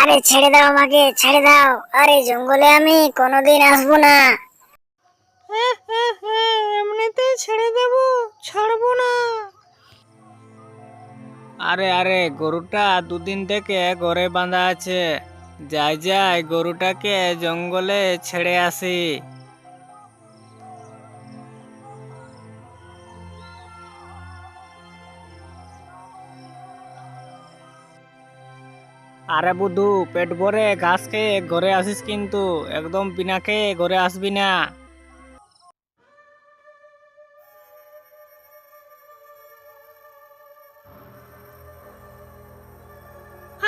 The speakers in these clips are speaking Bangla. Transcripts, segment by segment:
আরে ছেড়ে দাও আমাকে ছেড়ে দাও। আরে জঙ্গলে আমি কোনোদিন আসব না। এমনিতেই ছেড়ে দেব ছাড়বো না। আরে আরে গরুটা দুদিন থেকে ঘরে বাঁধা আছে। যাই যাই গরুটাকে জঙ্গলে ছেড়ে আসি। আরে বুধু, পেট ভরে ঘাস খেয়ে ঘরে আসিস কিন্তু, একদম বিনা খেয়ে ঘরে আসবি না।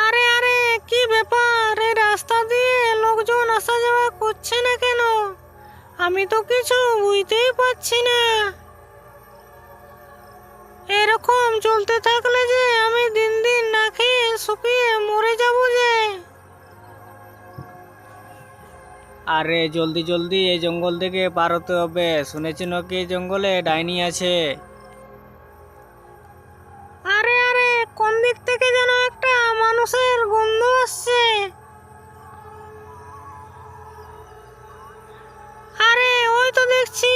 আরে আরে, কি ব্যাপার? রাস্তা দিয়ে লোকজন আসা যাওয়া করছে না কেন? আমি তো কিছু বুঝতেই পারছি না। এরকম চলতে থাকলে যে আরে জলদি জলদি, এই জঙ্গল থেকে পার হতে হবে। শুনেছি নাকি এই জঙ্গলে ডাইনি আছে? আরে আরে, কোন দিক থেকে যেন একটা মানুষের গন্ধ আসছে? আরে, ওই তো দেখছি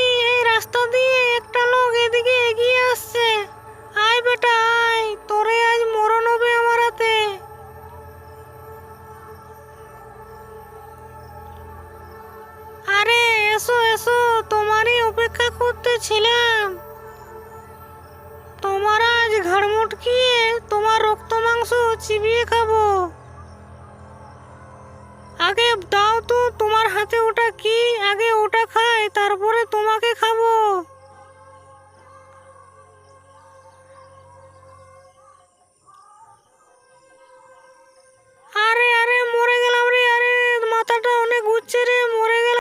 এসো এসো, তোমারই অপেক্ষা করতেছিলাম। তোমার আজ ঘাড় মুটকিয়ে তোমার রক্ত মাংস চিবিয়ে খাব। আগে দাও তো তোমার হাতে ওটা কি? আগে ওটা খায় তারপরে